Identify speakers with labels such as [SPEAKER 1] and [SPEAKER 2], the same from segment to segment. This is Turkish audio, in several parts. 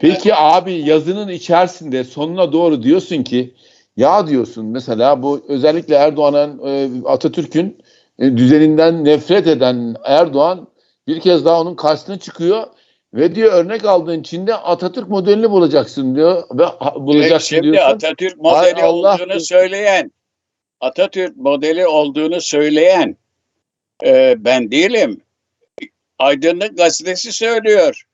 [SPEAKER 1] Peki abi yazının içerisinde sonuna doğru diyorsun ki ya diyorsun mesela bu özellikle Erdoğan'ın e, Atatürk'ün e, düzeninden nefret eden Erdoğan bir kez daha onun karşısına çıkıyor ve diyor örnek aldığın Çin'de Atatürk modelini bulacaksın diyor ve bulacaksın
[SPEAKER 2] Şimdi
[SPEAKER 1] diyorsun.
[SPEAKER 2] Atatürk modeli
[SPEAKER 1] Allah
[SPEAKER 2] olduğunu söyleyen, Atatürk modeli olduğunu söyleyen e, ben değilim. Aydınlık gazetesi söylüyor.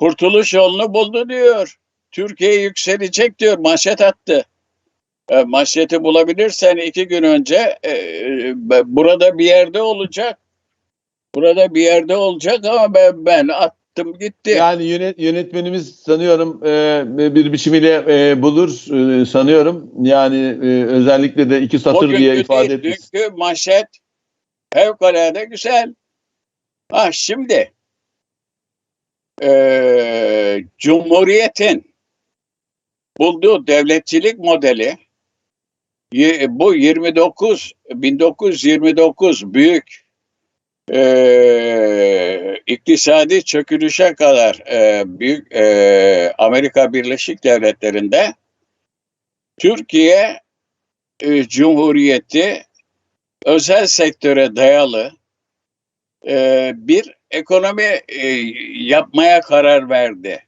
[SPEAKER 2] Kurtuluş yolunu buldu diyor. Türkiye yükselecek diyor. Manşet attı. E, manşeti bulabilirsen iki gün önce e, e, burada bir yerde olacak. Burada bir yerde olacak ama ben, ben attım gitti.
[SPEAKER 1] Yani yönet, yönetmenimiz sanıyorum e, bir biçimiyle e, bulur e, sanıyorum. Yani e, özellikle de iki satır
[SPEAKER 2] Bugünkü
[SPEAKER 1] diye ifade
[SPEAKER 2] değil,
[SPEAKER 1] etmiş.
[SPEAKER 2] Dünkü manşet fevkalade güzel. Ha şimdi eee Cumhuriyet'in bulduğu devletçilik modeli bu 29 1929 büyük eee, iktisadi çökülüşe kadar eee, büyük eee, Amerika Birleşik Devletleri'nde Türkiye e, Cumhuriyeti özel sektöre dayalı e, bir ekonomi e, yapmaya karar verdi.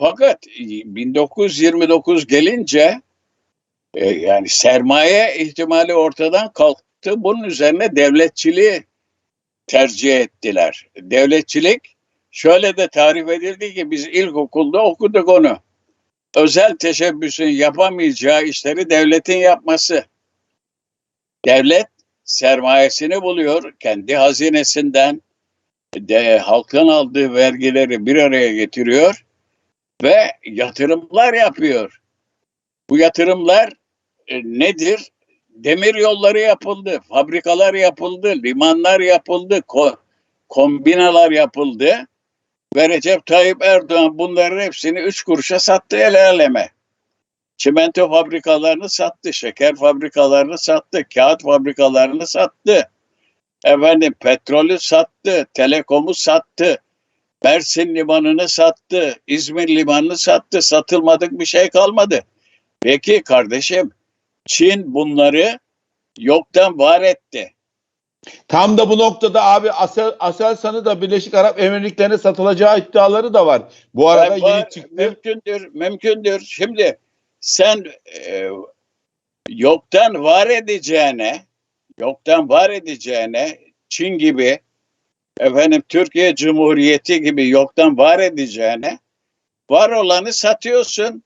[SPEAKER 2] Fakat 1929 gelince e, yani sermaye ihtimali ortadan kalktı. Bunun üzerine devletçiliği tercih ettiler. Devletçilik şöyle de tarif edildi ki biz ilkokulda okuduk onu özel teşebbüsün yapamayacağı işleri devletin yapması. Devlet sermayesini buluyor, kendi hazinesinden de halkın aldığı vergileri bir araya getiriyor ve yatırımlar yapıyor. Bu yatırımlar e, nedir? Demir yolları yapıldı, fabrikalar yapıldı, limanlar yapıldı, ko- kombinalar yapıldı. Ve Recep Tayyip Erdoğan bunların hepsini üç kuruşa sattı el aleme. Çimento fabrikalarını sattı, şeker fabrikalarını sattı, kağıt fabrikalarını sattı. Efendim petrolü sattı, telekomu sattı, Mersin limanını sattı, İzmir limanını sattı, satılmadık bir şey kalmadı. Peki kardeşim, Çin bunları yoktan var etti.
[SPEAKER 1] Tam da bu noktada abi Asel, Aselsan'ı da Birleşik Arap Emirlikleri'ne satılacağı iddiaları da var. Bu arada
[SPEAKER 2] var-
[SPEAKER 1] yeni çıktı.
[SPEAKER 2] Mümkündür, mümkündür. Şimdi sen e, yoktan var edeceğine, yoktan var edeceğine Çin gibi, efendim Türkiye Cumhuriyeti gibi yoktan var edeceğine, var olanı satıyorsun.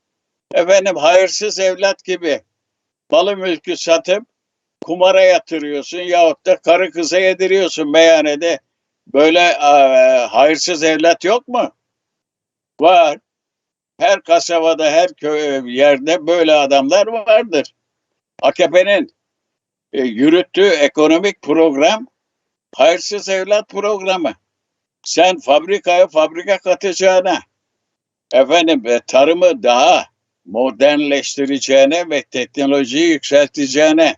[SPEAKER 2] Efendim hayırsız evlat gibi malı mülkü satıp kumara yatırıyorsun yahut da karı kıza yediriyorsun meyhanede. Böyle e, hayırsız evlat yok mu? Var. Her kasabada, her köy yerde böyle adamlar vardır. AKP'nin e, yürüttüğü ekonomik program hayırsız evlat programı. Sen fabrikaya fabrika katacağına, efendim e, tarımı daha modernleştireceğine ve teknolojiyi yükselteceğine,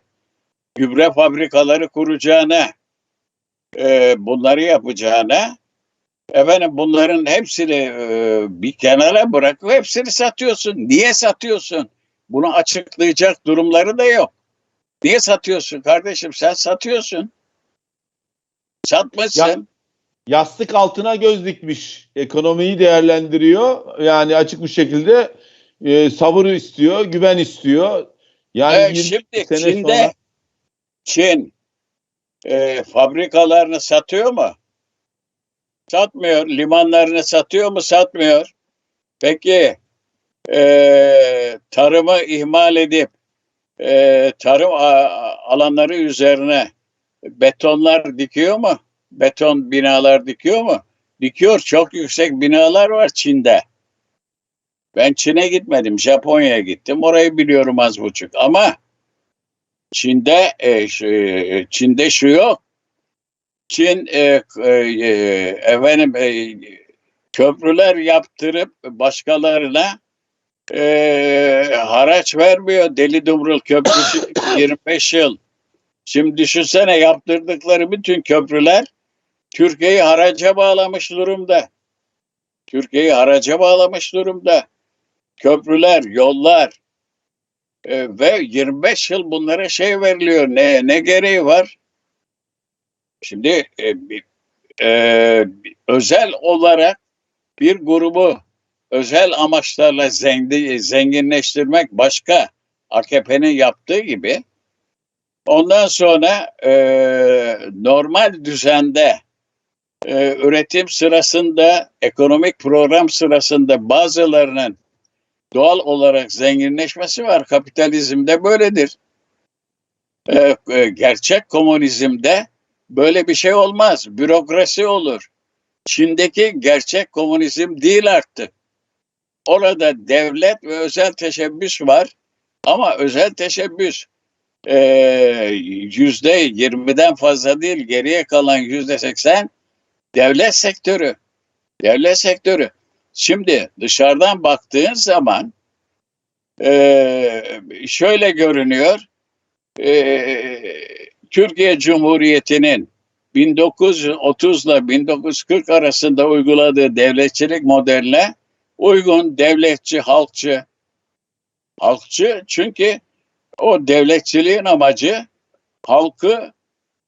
[SPEAKER 2] gübre fabrikaları kuracağına, e, bunları yapacağına, efendim bunların hepsini e, bir kenara bırakıp hepsini satıyorsun. Niye satıyorsun? Bunu açıklayacak durumları da yok. Niye satıyorsun kardeşim? Sen satıyorsun. Satmışsın.
[SPEAKER 1] Ya- Yastık altına göz dikmiş. Ekonomiyi değerlendiriyor. Yani açık bir şekilde e, sabır istiyor, güven istiyor. Yani 20
[SPEAKER 2] şimdi
[SPEAKER 1] sene
[SPEAKER 2] Çin'de
[SPEAKER 1] sonra
[SPEAKER 2] Çin e, fabrikalarını satıyor mu? Satmıyor. Limanlarını satıyor mu? Satmıyor. Peki e, tarımı ihmal edip e, tarım alanları üzerine betonlar dikiyor mu? Beton binalar dikiyor mu? Dikiyor. Çok yüksek binalar var Çin'de. Ben Çin'e gitmedim. Japonya'ya gittim. Orayı biliyorum az buçuk. Ama Çin'de e, e, Çin'de şu yok. Çin e, e, e, efendim e, köprüler yaptırıp başkalarına e, haraç vermiyor. Deli Dumrul Köprüsü 25 yıl. Şimdi düşünsene yaptırdıkları bütün köprüler Türkiye'yi haraca bağlamış durumda. Türkiye'yi haraca bağlamış durumda. Köprüler, yollar e, ve 25 yıl bunlara şey veriliyor. Ne ne gereği var? Şimdi e, e, özel olarak bir grubu özel amaçlarla zengin, zenginleştirmek başka AKP'nin yaptığı gibi ondan sonra e, normal düzende e, üretim sırasında ekonomik program sırasında bazılarının doğal olarak zenginleşmesi var. Kapitalizmde böyledir. E, e, gerçek komünizmde böyle bir şey olmaz. Bürokrasi olur. Çin'deki gerçek komünizm değil artık. Orada devlet ve özel teşebbüs var. Ama özel teşebbüs e, yüzde yirmiden fazla değil geriye kalan yüzde seksen devlet sektörü. Devlet sektörü. Şimdi dışarıdan baktığın zaman e, şöyle görünüyor. E, Türkiye Cumhuriyeti'nin 1930 ile 1940 arasında uyguladığı devletçilik modeline uygun devletçi, halkçı. Halkçı çünkü o devletçiliğin amacı halkı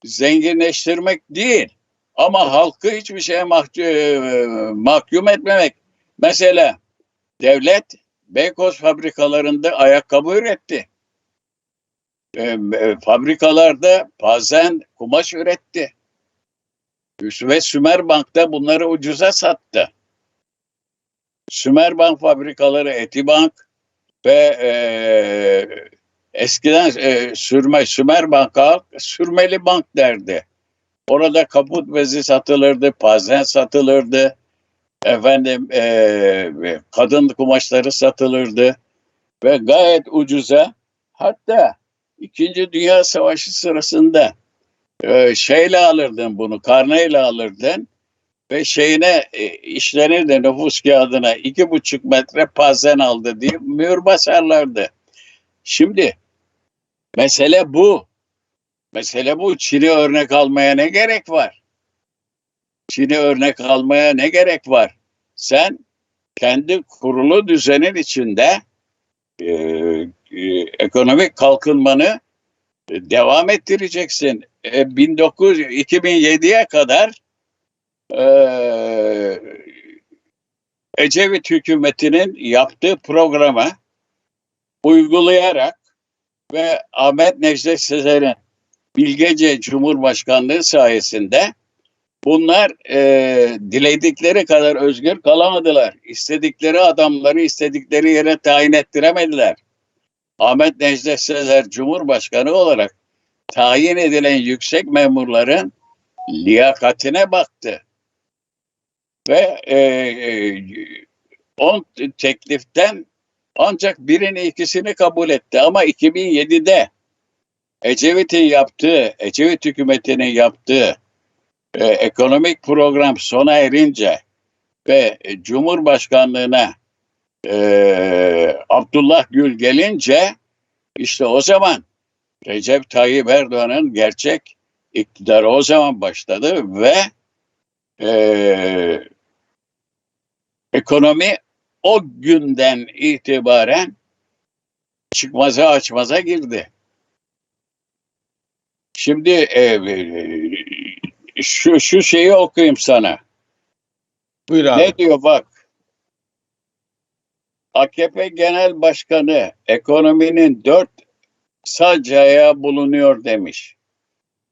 [SPEAKER 2] zenginleştirmek değil. Ama halkı hiçbir şeye mahkum, mahkum etmemek. Mesela devlet Beykoz fabrikalarında ayakkabı üretti. E, e, fabrikalarda bazen kumaş üretti. Ve Sümerbank'ta bunları ucuza sattı. Sümerbank fabrikaları Etibank ve e, eskiden e, sürme Sümerbank sürmeli bank derdi. Orada kaput bezi satılırdı, pazen satılırdı. Efendim e, kadın kumaşları satılırdı ve gayet ucuza hatta İkinci Dünya Savaşı sırasında e, şeyle alırdın bunu, karneyle alırdın ve şeyine e, işlenirdi nüfus kağıdına iki buçuk metre pazen aldı diye mühür basarlardı. Şimdi mesele bu. Mesele bu. Çin'i örnek almaya ne gerek var? Çin'i örnek almaya ne gerek var? Sen kendi kurulu düzenin içinde e, e, ekonomik kalkınmanı e, devam ettireceksin. E, 19 2007'ye kadar e, Ecevit hükümetinin yaptığı programa uygulayarak ve Ahmet Necdet Sezer'in Bilgece Cumhurbaşkanlığı sayesinde bunlar e, diledikleri kadar özgür kalamadılar. İstedikleri adamları istedikleri yere tayin ettiremediler. Ahmet Necdet Sezer Cumhurbaşkanı olarak tayin edilen yüksek memurların liyakatine baktı. Ve e, e, tekliften ancak birini ikisini kabul etti. Ama 2007'de Ecevit'in yaptığı, Ecevit hükümetinin yaptığı e, ekonomik program sona erince ve Cumhurbaşkanlığına e, Abdullah Gül gelince işte o zaman Recep Tayyip Erdoğan'ın gerçek iktidarı o zaman başladı ve e, ekonomi o günden itibaren çıkmaza açmaza girdi. Şimdi e, e, şu, şu şeyi okuyayım sana.
[SPEAKER 1] Buyur abi.
[SPEAKER 2] Ne diyor bak. AKP Genel Başkanı ekonominin dört sac ayağı bulunuyor demiş.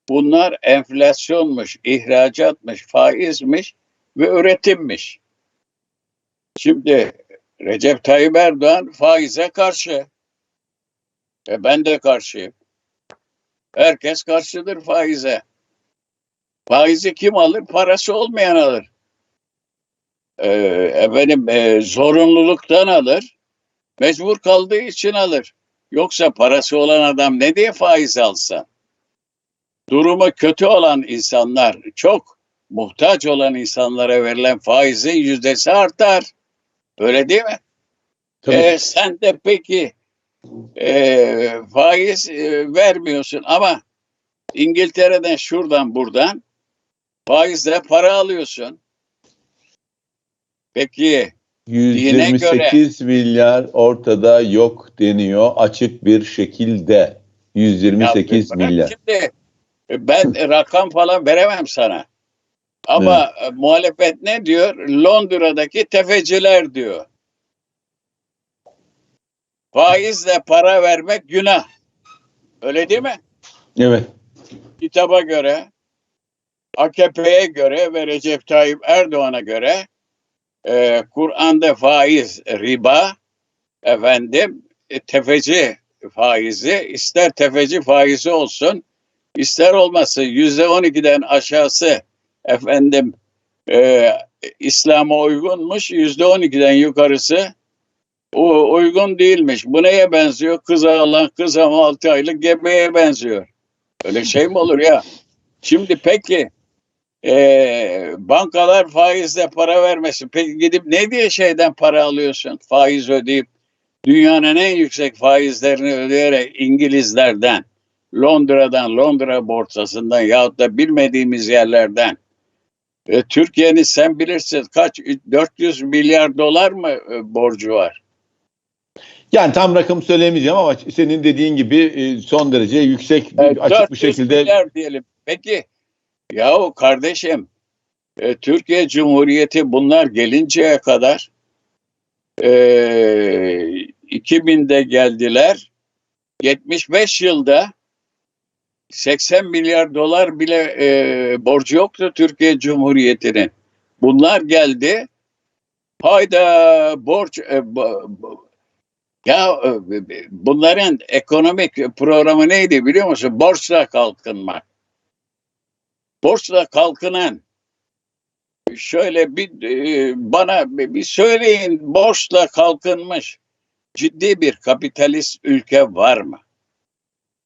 [SPEAKER 2] Bunlar enflasyonmuş, ihracatmış, faizmiş ve üretimmiş. Şimdi Recep Tayyip Erdoğan faize karşı. E ben de karşıyım. Herkes karşıdır faize. Faizi kim alır? Parası olmayan alır. Ee, efendim e, zorunluluktan alır. Mecbur kaldığı için alır. Yoksa parası olan adam ne diye faiz alsa? Durumu kötü olan insanlar, çok muhtaç olan insanlara verilen faizin yüzdesi artar. Öyle değil mi?
[SPEAKER 1] Tabii.
[SPEAKER 2] Ee, sen de peki e, faiz e, vermiyorsun ama İngiltere'den şuradan buradan faizle para alıyorsun. Peki
[SPEAKER 1] 128 milyar ortada yok deniyor açık bir şekilde.
[SPEAKER 2] ya
[SPEAKER 1] 128
[SPEAKER 2] bırak
[SPEAKER 1] milyar.
[SPEAKER 2] Şimdi ben rakam falan veremem sana. Ama e, muhalefet ne diyor? Londra'daki tefeciler diyor. Faizle para vermek günah. Öyle değil mi?
[SPEAKER 1] Evet.
[SPEAKER 2] kitaba göre, AKP'ye göre ve Recep Tayyip Erdoğan'a göre e, Kur'an'da faiz riba, efendim e, tefeci faizi, ister tefeci faizi olsun, ister olmasın yüzde on ikiden aşağısı efendim e, İslam'a uygunmuş, yüzde on ikiden yukarısı o uygun değilmiş. Bu neye benziyor? Kız ağlan, kız ama altı aylık gebeye benziyor. Öyle şey mi olur ya? Şimdi peki e, bankalar faizle para vermesin. Peki gidip ne diye şeyden para alıyorsun? Faiz ödeyip dünyanın en yüksek faizlerini ödeyerek İngilizlerden, Londra'dan, Londra borsasından yahut da bilmediğimiz yerlerden e, Türkiye'nin sen bilirsin kaç 400 milyar dolar mı e, borcu var?
[SPEAKER 1] Yani tam rakam söylemeyeceğim ama senin dediğin gibi e, son derece yüksek bir,
[SPEAKER 2] Evet,
[SPEAKER 1] açık bir
[SPEAKER 2] 400
[SPEAKER 1] şekilde
[SPEAKER 2] milyar diyelim. Peki yahu kardeşim e, Türkiye Cumhuriyeti bunlar gelinceye kadar e, 2000'de geldiler 75 yılda 80 milyar dolar bile e, borcu yoktu Türkiye Cumhuriyeti'nin. Bunlar geldi. Hayda borç e, ya e, bunların ekonomik programı neydi biliyor musun? Borçla kalkınmak. Borçla kalkınan şöyle bir e, bana bir söyleyin borçla kalkınmış ciddi bir kapitalist ülke var mı?